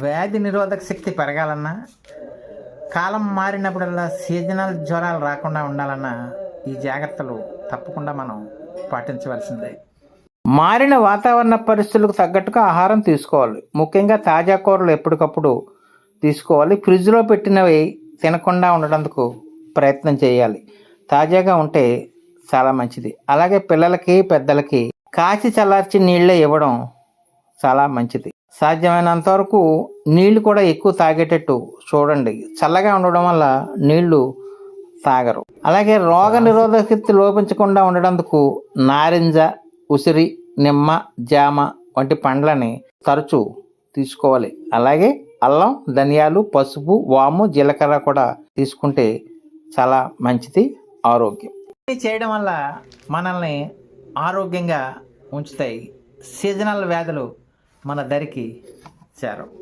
వ్యాధి నిరోధక శక్తి పెరగాలన్నా కాలం మారినప్పుడల్లా సీజనల్ జ్వరాలు రాకుండా ఉండాలన్నా ఈ జాగ్రత్తలు తప్పకుండా మనం పాటించవలసిందే. మారిన వాతావరణ పరిస్థితులకు తగ్గట్టుగా ఆహారం తీసుకోవాలి. ముఖ్యంగా తాజా కూరలు ఎప్పటికప్పుడు తీసుకోవాలి. ఫ్రిడ్జ్లో పెట్టినవి తినకుండా ఉండడానికి ప్రయత్నం చేయాలి. తాజాగా ఉంటే చాలా మంచిది. అలాగే పిల్లలకి పెద్దలకి కాచి చల్లార్చి నీళ్ళే ఇవ్వడం చాలా మంచిది. సాధ్యమైనంత వరకు నీళ్ళు కూడా ఎక్కువ తాగేటట్టు చూడండి. చల్లగా ఉండడం వల్ల నీళ్ళు తాగరు. అలాగే రోగ నిరోధక శక్తి లోపించకుండా ఉండడందుకు నారింజ ఉసిరి నిమ్మ జామ వంటి పండ్లని తరచూ తీసుకోవాలి. అలాగే అల్లం ధనియాలు పసుపు వాము జీలకర్ర కూడా తీసుకుంటే చాలా మంచిది ఆరోగ్యం. ఇది చేయడం వల్ల మనల్ని ఆరోగ్యంగా ఉంచుతాయి. సీజనల్ వ్యాధులు మన దరికి చేరవు